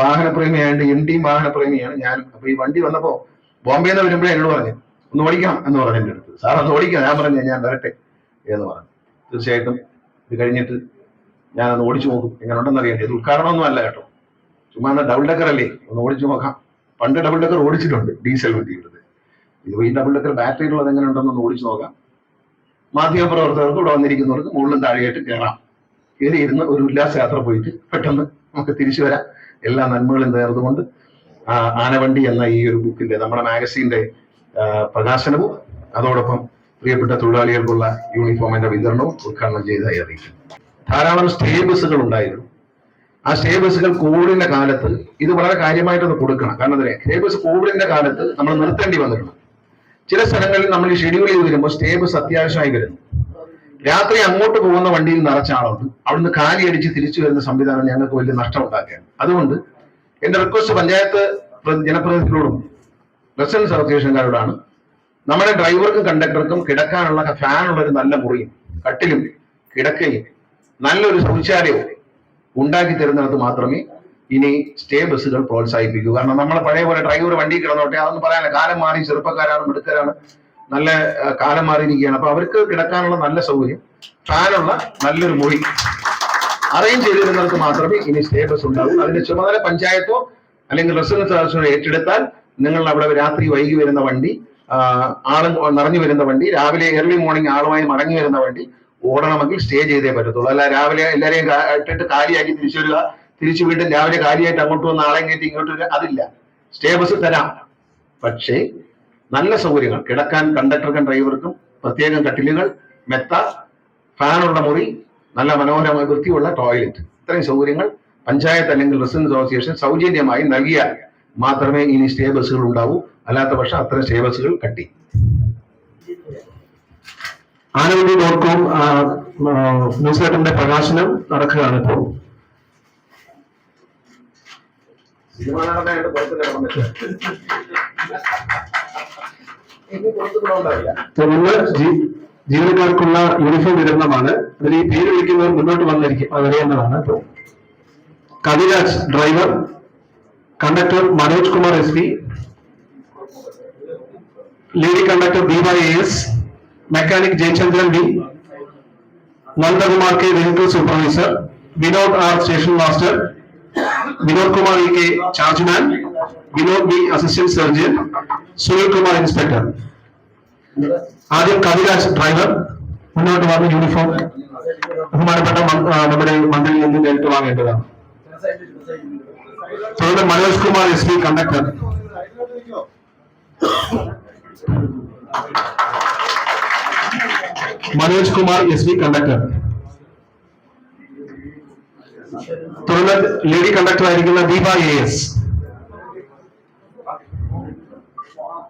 വാഹനപ്രേമിയായതുകൊണ്ട് ഡിയും വാഹനപ്രേമിയാണ്. ഞാൻ അപ്പൊ ഈ വണ്ടി വന്നപ്പോ ബോംബെ നിന്ന് വരുമ്പോഴേ എന്നോട് പറഞ്ഞു ഒന്ന് ഓടിക്കാം എന്ന് പറഞ്ഞു എന്റെ അടുത്ത്. സാർ അത് ഓടിക്കാം ഞാൻ പറഞ്ഞു ഞാൻ വരട്ടെ എന്ന് പറഞ്ഞു. തീർച്ചയായിട്ടും ഇത് കഴിഞ്ഞിട്ട് ഞാൻ ഒന്ന് ഓടിച്ചു നോക്കും. എങ്ങനെ അറിയാം ഇത് ഉദ്ഘാടനമൊന്നും അല്ല കേട്ടോ. ചുമ്മാ ഡബിൾ ഡെക്കർ അല്ലേ? ഒന്ന് ഓടിച്ചു നോക്കാം. പണ്ട് ഡബിൾ ഡെക്കർ ഓടിച്ചിട്ടുണ്ട് ഡീസൽ വണ്ടിയുള്ളത് ഇത് ഈ ഡബിൾ ഡെക്കർ ബാറ്ററിയിലുള്ളത് എങ്ങനെ ഉണ്ടെന്ന് ഓടിച്ചു നോക്കാം. മാധ്യമപ്രവർത്തകർക്ക് ഇവിടെ വന്നിരിക്കുന്നവർക്ക് മുകളിലും താഴെയായിട്ട് കയറാം കയറിയിരുന്ന് ഒരു ഉല്ലാസയാത്ര പോയിട്ട് പെട്ടെന്ന് നമുക്ക് തിരിച്ചു വരാം. എല്ലാ നന്മകളും നേർന്നുകൊണ്ട് ആനവണ്ടി എന്ന ഈ ഒരു ബുക്കിന്റെ നമ്മുടെ മാഗസീന്റെ പ്രകാശനവും അതോടൊപ്പം പ്രിയപ്പെട്ട തൊഴിലാളികൾക്കുള്ള യൂണിഫോമിന്റെ വിതരണവും ഉദ്ഘാടനം ചെയ്തതായി അറിയിക്കുന്നു ധാരാളം സ്റ്റേ ബസ്സുകൾ ഉണ്ടായിരുന്നു. ആ സ്റ്റേ ബസ്സുകൾ കോവിഡിന്റെ കാലത്ത് ഇത് വളരെ കാര്യമായിട്ടൊന്ന് കൊടുക്കണം. കാരണം അതിനെ സ്റ്റേ ബസ് കോവിഡിന്റെ കാലത്ത് നമ്മൾ നിർത്തേണ്ടി വന്നിട്ടുണ്ട്. ചില സ്ഥലങ്ങളിൽ നമ്മൾ ഷെഡ്യൂൾ ചെയ്ത് വരുമ്പോൾ സ്റ്റേ ബസ് അത്യാവശ്യമായി വരുന്നു. രാത്രി അങ്ങോട്ട് പോകുന്ന വണ്ടിയിൽ നിറച്ച ആളുണ്ട് അവിടുന്ന് കാലി അടിച്ച് തിരിച്ചു വരുന്ന സംവിധാനം ഞങ്ങൾക്ക് വലിയ നഷ്ടം ഉണ്ടാക്കുകയാണ് അതുകൊണ്ട് എന്റെ റിക്വസ്റ്റ് പഞ്ചായത്ത് പ്ര- ജനപ്രതിനിധികളോടും റെസിഡൻസ് അസോസിയേഷൻകാരോടാണ് നമ്മുടെ ഡ്രൈവർക്കും കണ്ടക്ടർക്കും കിടക്കാനുള്ള ഫാനുള്ള ഒരു നല്ല മുറിയും കട്ടിലും കിടക്കയും നല്ലൊരു ശൗചാലയവും ഉണ്ടാക്കി തരുന്നിടത്ത് മാത്രമേ ഇനി സ്റ്റേ ബസ്സുകൾ പ്രോത്സാഹിപ്പിക്കൂ. കാരണം നമ്മളെ പഴയ പോലെ ഡ്രൈവർ വണ്ടി കിടന്നോട്ടെ അതൊന്നും പറയാനില്ല. കാലം മാറി ചെറുപ്പക്കാരാണ് മിടുക്കരാണ്. നല്ല കാലം മാറിയിരിക്കുകയാണ്. അപ്പൊ അവർക്ക് കിടക്കാനുള്ള നല്ല സൗകര്യം ഫാനുള്ള നല്ലൊരു മുറി അറേഞ്ച് ചെയ്തിരുന്നവർക്ക് മാത്രമേ ഇനി സ്റ്റേ ബസ് ഉണ്ടാവൂ. അതിന്റെ ചുമതല പഞ്ചായത്തോ അല്ലെങ്കിൽ റെസിഡൻസ് അസോസിയേഷനോ ഏറ്റെടുത്താൽ നിങ്ങൾ അവിടെ രാത്രി വൈകി വരുന്ന വണ്ടി ആളും നിറഞ്ഞു വരുന്ന വണ്ടി രാവിലെ ഏർലി മോർണിംഗ് ആളുമായി മടങ്ങി വരുന്ന വണ്ടി ഓടണമെങ്കിൽ സ്റ്റേ ചെയ്തേ പറ്റത്തുള്ളൂ. അല്ല രാവിലെ എല്ലാരെയും കാ- ഇട്ടിട്ട് കാലിയാക്കി തിരിച്ചു വരിക തിരിച്ചു വീണ്ടും രാവിലെ കാലിയായിട്ട് അങ്ങോട്ട് വന്ന് ആളെ കയറ്റി ഇങ്ങോട്ട് വരിക അതില്ല. സ്റ്റേ ബസ് തരാം. പക്ഷേ നല്ല സൗകര്യങ്ങൾ. കിടക്കാൻ കണ്ടക്ടർക്കും ഡ്രൈവർക്കും പ്രത്യേകം കട്ടിലുകൾ മെത്ത ഫാനുള്ള മുറി നല്ല മനോഹരമായ വൃത്തിയുള്ള ടോയ്ലറ്റ് ഇത്രയും സൗകര്യങ്ങൾ പഞ്ചായത്ത് അല്ലെങ്കിൽ റെസിഡൻസ് അസോസിയേഷൻ സൗജന്യമായി നൽകിയാൽ മാത്രമേ ഇനി സ്റ്റേ ബസ്സുകൾ ഉണ്ടാവൂ. അല്ലാത്ത പക്ഷം അത്തരം സ്റ്റേ ബസ്സുകൾ കട്ടി. ആനവണ്ടി ഡോട്ട് കോം ന്യൂസ് ലെറ്ററിന്റെ പ്രകാശനം നടക്കുകയാണ് ഇപ്പോൾ. സിനിമ നടനായിട്ട് പുറത്ത് കിടന്നിട്ട്. ഇനി പുറത്ത് വിടാണ്ടാവില്ല തുടർന്ന് ജീ- ജീവനക്കാർക്കുള്ള യൂണിഫോം വിതരണമാണ് അതിൽ ഈ പേര് വിളിക്കുന്നവർ മുന്നോട്ട് വന്നിരിക്കും വരേണ്ടതാണ് ഇപ്പോൾ Kaviraj driver conductor Manoj Kumar S P lady conductor Deepa A S mechanic Jayachandran B Nandakumar K vehicle supervisor Vinod R station master Vinod Kumar E K chargeman Vinod B assistant surgeon Sunil Kumar inspector ആദ്യം Kaviraj driver മുന്നോട്ട് വന്ന് uniform ബഹുമാനപ്പെട്ട മന്ത്രി- ആ, നമ്മുടെ മന്ത്രിയിൽ നിന്ന് നേരിട്ട് വാങ്ങേണ്ടതാണ് തുടർന്ന് Manoj Kumar S P conductor Manoj Kumar S P conductor തുടർന്ന് ലേഡി കണ്ടക്ടർ ആയിരിക്കുന്ന Deepa A S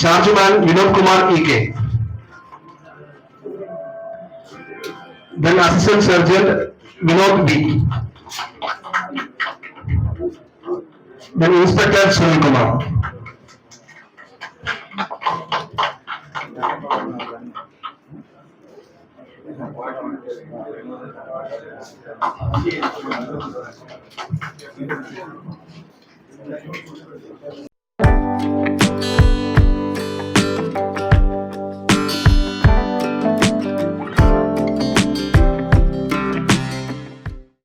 chargeman Vinod Kumar E K assistant surgeon Vinod B then inspector Sunil Kumar